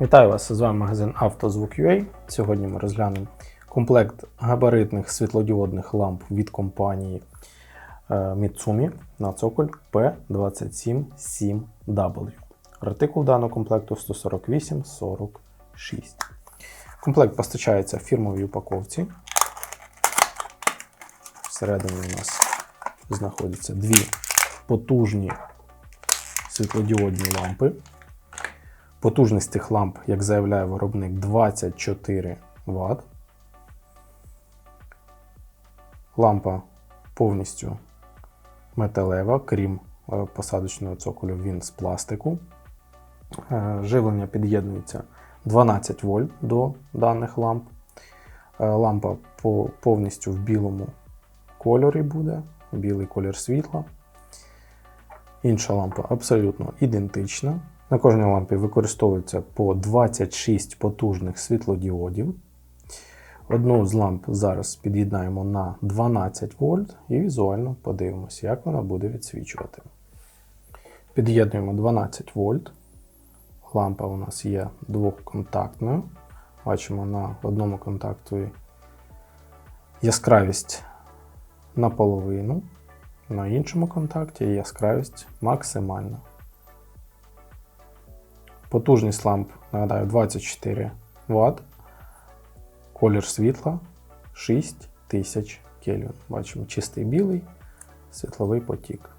Вітаю вас! З вами магазин «Автозвук.UA». Сьогодні ми розглянемо комплект габаритних світлодіодних ламп від компанії е, Mitsumi на цоколь P277W. Артикул даного комплекту 14846. Комплект постачається в фірмовій упаковці. Всередині у нас знаходяться дві потужні світлодіодні лампи. Потужність цих ламп, як заявляє виробник, 24 Вт. Лампа повністю металева, крім е, посадочного цоколю, він з пластику. Е, Живлення під'єднується 12 вольт до даних ламп. Е, Лампа повністю в білому кольорі буде, білий колір світла. Інша лампа абсолютно ідентична. На кожній лампі використовується по 26 потужних світлодіодів. Одну з ламп зараз під'єднаємо на 12 вольт і візуально подивимося, як вона буде відсвічувати. Під'єднуємо 12 вольт. Лампа у нас є двохконтактною. Бачимо на одному контакту яскравість наполовину, на іншому контакті яскравість максимальна. Потужність ламп, нагадаю, 24 Вт. Колір світла 6000 Кельвін. Бачимо чистий білий світловий потік.